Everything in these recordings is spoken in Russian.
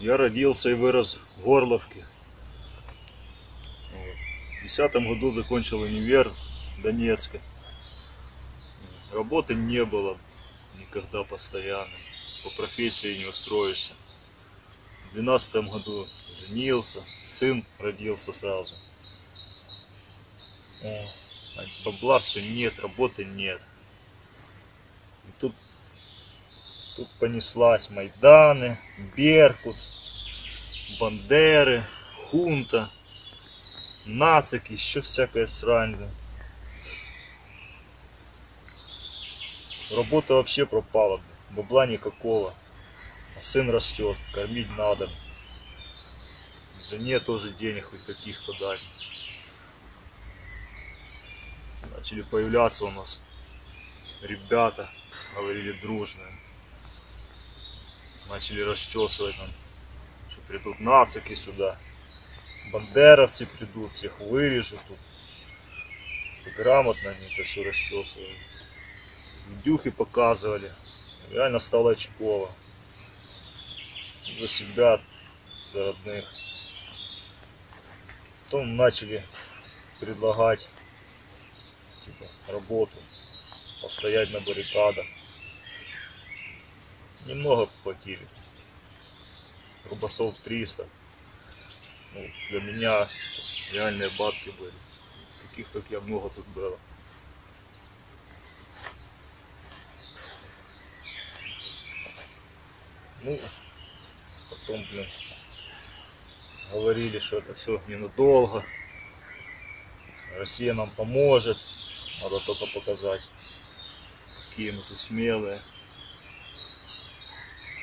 Я родился и вырос в Горловке. В 2010 году закончил универ в Донецке. Работы не было никогда постоянно. По профессии не устроишься. В 2012 году женился, сын родился сразу. Бабла все нет, работы нет. И тут, тут понеслась Майданы, Беркут, Бандеры, Хунта, Нацик, еще всякая срань. Работа вообще пропала, бабла никакого. А сын растет, кормить надо. Жене тоже денег хоть каких-то дать. Начали появляться у нас ребята, говорили дружные. Начали расчесывать нам, что придут нацики сюда. Бандеровцы придут, всех вырежут тут. Грамотно они это все расчесывают. Видюхи показывали. Реально стало очково. За себя, за родных. Потом начали предлагать типа, работу, постоять на баррикадах. Немного платили. Рубасов 300. Ну, для меня реальные бабки были. Таких, как я, много тут было. Ну, потом, блин, говорили, что это все ненадолго. Россия нам поможет. Надо только показать, какие мы тут смелые.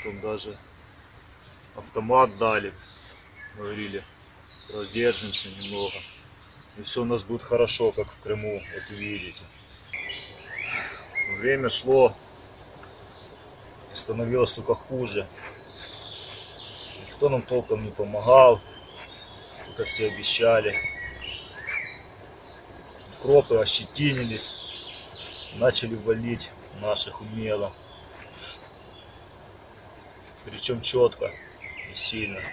Потом даже автомат дали. Говорили, продержимся немного. И все у нас будет хорошо, как в Крыму, вот увидите. Время шло, становилось только хуже. Никто нам толком не помогал, только все обещали. Кропы ощетинились, начали валить наших умело. Причем четко и сильно. И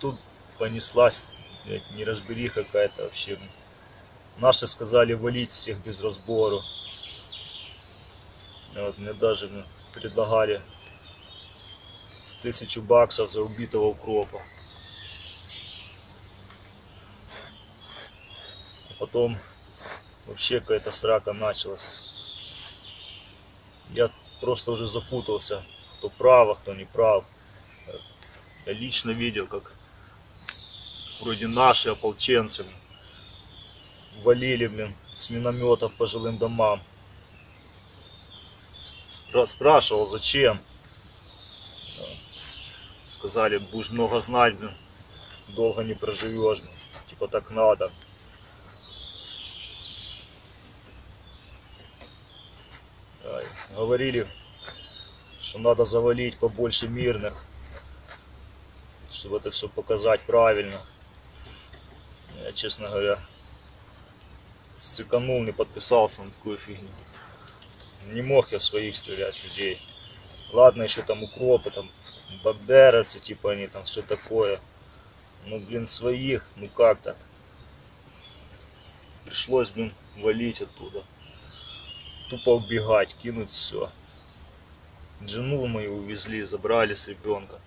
тут понеслась блядь, неразбери какая-то вообще. Наши сказали валить всех без разбору. Вот, мне даже ну, предлагали тысячу баксов за убитого укропа. А потом вообще какая-то срака началась. Я просто уже запутался, кто прав, а кто не прав. Я лично видел, как вроде наши ополченцы валили, блин, с минометов по жилым домам. Спра- спрашивал, зачем. Сказали, будешь много знать, блин, долго не проживешь, блин. типа так надо. Говорили, что надо завалить побольше мирных, чтобы это все показать правильно. Я, честно говоря, циканул, не подписался на такую фигню. Не мог я в своих стрелять людей. Ладно, еще там укропы, там бандеровцы, типа они там все такое. Ну, блин, своих, ну как так? Пришлось, блин, валить оттуда. Тупо убегать, кинуть все. Жену мою увезли, забрали с ребенка.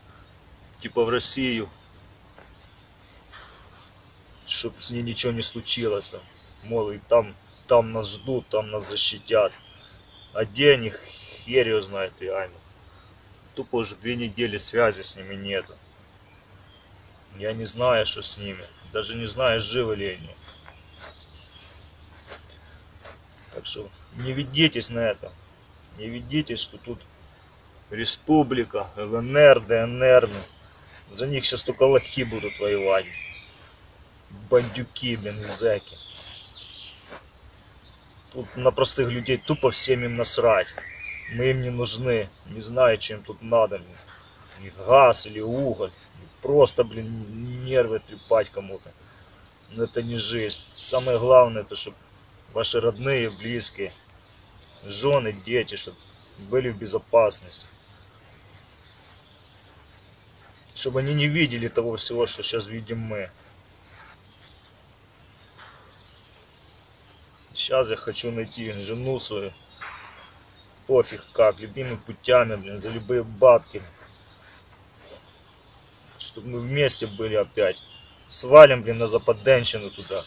Типа в Россию. Чтоб с ней ничего не случилось там. Мол, и там, там нас ждут, там нас защитят. А где они, хер ее знает реально. Тупо уже две недели связи с ними нету. Я не знаю, что с ними. Даже не знаю, живы ли они. Так что не ведитесь на это. Не ведитесь, что тут республика, ЛНР, ДНР. ну. За них сейчас только лохи будут воевать. Бандюки, блин, зэки. Тут на простых людей тупо всем им насрать. Мы им не нужны. Не знаю, чем тут надо. блин. Или газ, или уголь. Просто, блин, нервы трепать кому-то. Но это не жизнь. Самое главное, это чтобы ваши родные, близкие, жены, дети, чтобы были в безопасности. Чтобы они не видели того всего, что сейчас видим мы. Сейчас я хочу найти жену свою. Пофиг как, любыми путями, блин, за любые бабки. Чтобы мы вместе были опять. Свалим, блин, на Западенщину туда.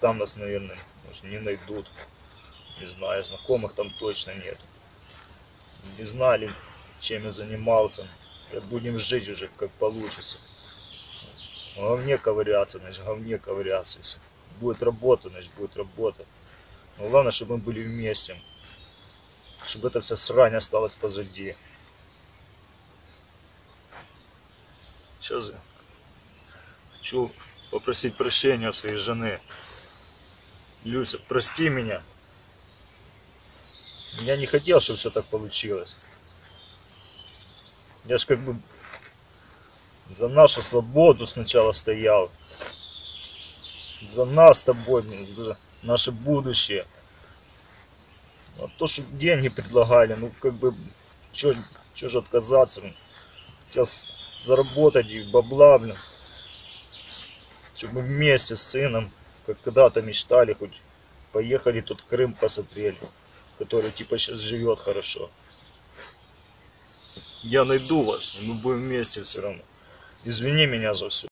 Там нас, наверное, может, не найдут. Не знаю, знакомых там точно нет. Не знали, чем я занимался. Будем жить уже как получится. Говне ковыряться, значит, говне ковыряться. Будет работа, значит, будет работа. Но главное, чтобы мы были вместе. Чтобы эта вся срань осталась позади. Сейчас я хочу попросить прощения у своей жены. Люся, прости меня. Я не хотел, чтобы все так получилось. Я ж как бы за нашу свободу сначала стоял. За нас с тобой, за наше будущее. А то, что деньги предлагали, ну как бы, чё же отказаться. Хотел заработать и бабла, блин. Чтобы вместе с сыном, как когда-то мечтали, хоть поехали тут Крым посмотрели, который типа сейчас живет хорошо. Я найду вас, мы будем вместе все равно. Извини меня за все.